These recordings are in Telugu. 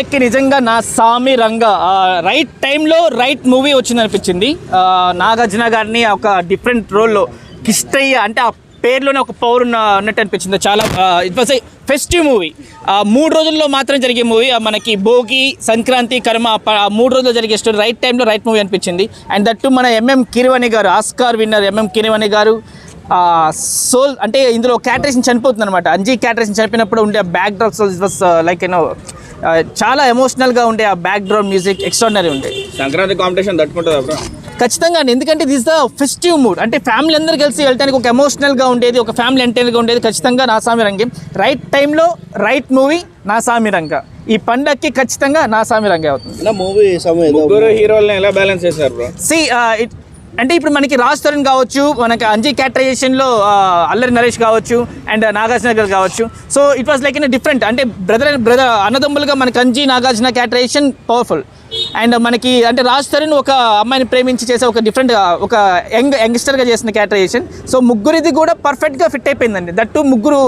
ఎక్కి నిజంగా నా సామి రంగ రైట్ టైంలో రైట్ మూవీ వచ్చింది అనిపించింది నాగార్జున గారిని ఒక డిఫరెంట్ రోల్లో కిష్టయ్య అంటే ఆ పేరులోనే ఒక పవర్ ఉన్న అన్నట్టు అనిపించింది. చాలా it was a festive movie మూడు రోజుల్లో మాత్రం జరిగే మూవీ మనకి భోగి సంక్రాంతి కర్మ ఆ మూడు రోజుల్లో జరిగే స్టోరీ రైట్ టైంలో రైట్ మూవీ అనిపించింది. అండ్ దట్టు మన ఎంఎం కిరివణి గారు ఆస్కార్ విన్నర్ ఎంఎం కిరివణి గారు సోల్ అంటే ఇందులో క్యాటరేషన్ చనిపోతుంది అనమాట అంజీ క్యాటరేషన్ చనిపోయినప్పుడు ఉండే backdrop was like you know చాలా ఎమోషనల్గా ఉండే ఆ బ్యాక్ డ్రాప్ మ్యూజిక్ ఎక్స్ట్రాడినరీ ఉండే. సంక్రాంతి కాంపిటీషన్ తట్టుకుంటుందా బ్రో ఖచ్చితంగా ఎందుకంటే దిస్ ద ఫెస్టివ్ మూడ్ అంటే ఫ్యామిలీ అందరూ కలిసి వెళ్ళడానికి ఒక ఎమోషనల్గా ఉండేది ఒక ఫ్యామిలీ ఎంటర్గా ఉండేది ఖచ్చితంగా నా సామి రంగం. రైట్ టైంలో రైట్ మూవీ నా సామి రంగ. ఈ పండక్కి ఖచ్చితంగా నా సామి రంగే అవుతుంది. మూవీ సమయం ముగ్గురు హీరోల్ని ఎలా బ్యాలెన్స్ చేశారు బ్రో సి ఇట్ అంటే ఇప్పుడు మనకి రాజ్ తరుణ్ కావచ్చు మనకి అంజీ క్యాటరైజేషన్లో అల్లరి నరేష్ కావచ్చు అండ్ నాగార్జున గారు కావచ్చు. So it was like in different అంటే బ్రదర్ అండ్ బ్రదర్ అన్నదమ్ములుగా మనకి Anji Nagarjuna characterisation powerful and మనకి అంటే రాజ్ తరుణ్ ఒక అమ్మాయిని ప్రేమించి చేసే ఒక డిఫరెంట్ ఒక యంగ్ యంగ్స్టర్గా చేసిన క్యాటరైజేషన్ సో ముగ్గురిది కూడా పర్ఫెక్ట్గా ఫిట్ అయిపోయిందండి. దట్టు ముగ్గురు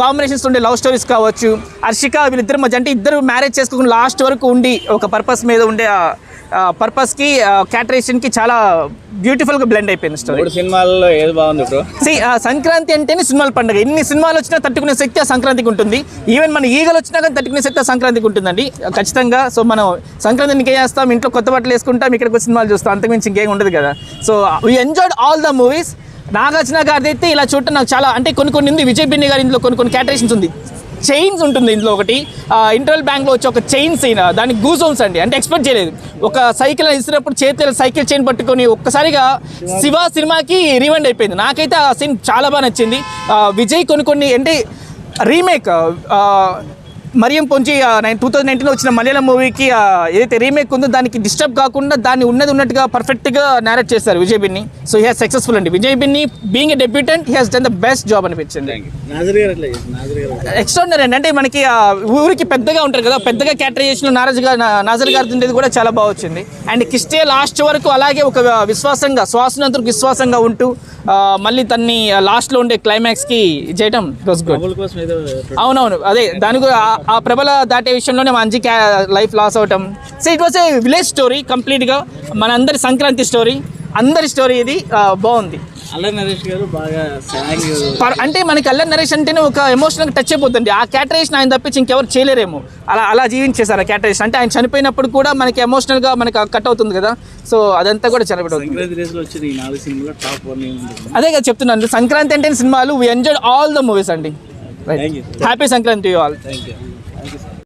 కాంబినేషన్స్ ఉండే లవ్ స్టోరీస్ కావచ్చు. హర్షిక వీళ్ళిద్దరు మధ్య అంటే ఇద్దరు మ్యారేజ్ చేసుకోకుండా లాస్ట్ వరకు ఉండి ఒక పర్పస్ మీద ఉండే పర్పస్కి క్యాటరేషన్కి చాలా బ్యూటిఫుల్గా బ్లెండ్ అయిపోయింది స్టోరీ సినిమాల్లో ఏది బాగుంది బ్రో సి సంక్రాంతి అంటేనే సినిమాల పండుగ. ఎన్ని సినిమాలు వచ్చినా తట్టుకునే శక్తి ఆ సంక్రాంతికి ఉంటుంది. ఈవెన్ మన ఈగలు వచ్చినా కానీ తట్టుకునే శక్తి ఆ సంక్రాంతికి ఉంటుందండి. ఖచ్చితంగా. సో మనం సంక్రాంతిని ఇంకేం చేస్తాం? ఇంట్లో కొత్త బట్టలు వేసుకుంటాం ఇక్కడికి సినిమాలు చూస్తాం. అంతకుమించి ఇంకేం ఉండదు కదా. So we enjoyed all the movies Nagarjuna గారిది అయితే ఇలా చూడటం నాకు చాలా అంటే కొన్ని కొన్ని ఉంది. విజయ్ బిన్ని గారి ఇందులో కొన్ని కొన్ని క్యాటరేషన్స్ ఉంది. చైన్స్ ఉంటుంది ఇందులో ఒకటి. ఇంటర్వల్ బ్యాంక్లో వచ్చి ఒక చైన్ సీన్ దానికి గూజోన్స్ అండి. అంటే ఎక్స్పెక్ట్ చేయలేదు. ఒక సైకిల్ ఇస్తున్నప్పుడు చేతిలో సైకిల్ చైన్ పట్టుకొని ఒక్కసారిగా శివ సినిమాకి రివైండ్ అయిపోయింది. నాకైతే ఆ సీన్ చాలా బాగా నచ్చింది. విజయ్ కొన్ని కొన్ని అంటే రీమేక్ మరియం పొంచి నైన్ టూ థౌజండ్ నైన్టీన్ వచ్చిన మలయాళం మూవీకి ఏదైతే రీమేక్ ఉందో దానికి డిస్టర్బ్ కాకుండా దాన్ని ఉన్నది ఉన్నట్టుగా పర్ఫెక్ట్గా నేరేట్ చేస్తారు Vijay Binni so he has successful అండి Vijay Binni being a debutant he has done the best job అనిపించింది ఎక్స్ట్రాడినరీ అండి. అంటే మనకి ఊరికి పెద్దగా ఉంటారు కదా పెద్దగా క్యాటరైజేషన్ నారాజ్ గారు నాజర్ గారి ఉండేది కూడా చాలా బాగా వచ్చింది. అండ్ కిస్టే లాస్ట్ వరకు అలాగే ఒక విశ్వాసంగా శ్వాసనంతకు విశ్వాసంగా ఉంటూ మళ్ళీ తన్ని లాస్ట్లో ఉండే క్లైమాక్స్కి ఇట్ వాస్ గుడ్ ఏదో అవునవును. అదే దాని గు- ఆ- ప్రబల దాటే విషయంలోనే మంచి లైఫ్ లాస్ అవటం. So it was a village story కంప్లీట్గా మనందరి సంక్రాంతి స్టోరీ అందరి స్టోరీ ఇది బాగుంది. అల్లరి నరేష్ గారు బాగా అంటే మనకి అల్లరి నరేష్ అంటేనే ఒక ఎమోషనల్గా టచ్ అయిపోతుంది. ఆ క్యాటరేషన్ ఆయన తప్పించి ఇంకెవరు చేయలేరేమో. అలా అలా జీవించేశారు ఆ క్యాటరేషన్ అంటే ఆయన చనిపోయినప్పుడు కూడా మనకి ఎమోషనల్గా మనకి కట్ అవుతుంది కదా. సో అదంతా కూడా చనిపోతుంది. అదే కదా చెప్తున్నాను. సంక్రాంతి అంటే సినిమాలు we enjoy all the movies అండి. Happy Sankranti all thank you thank you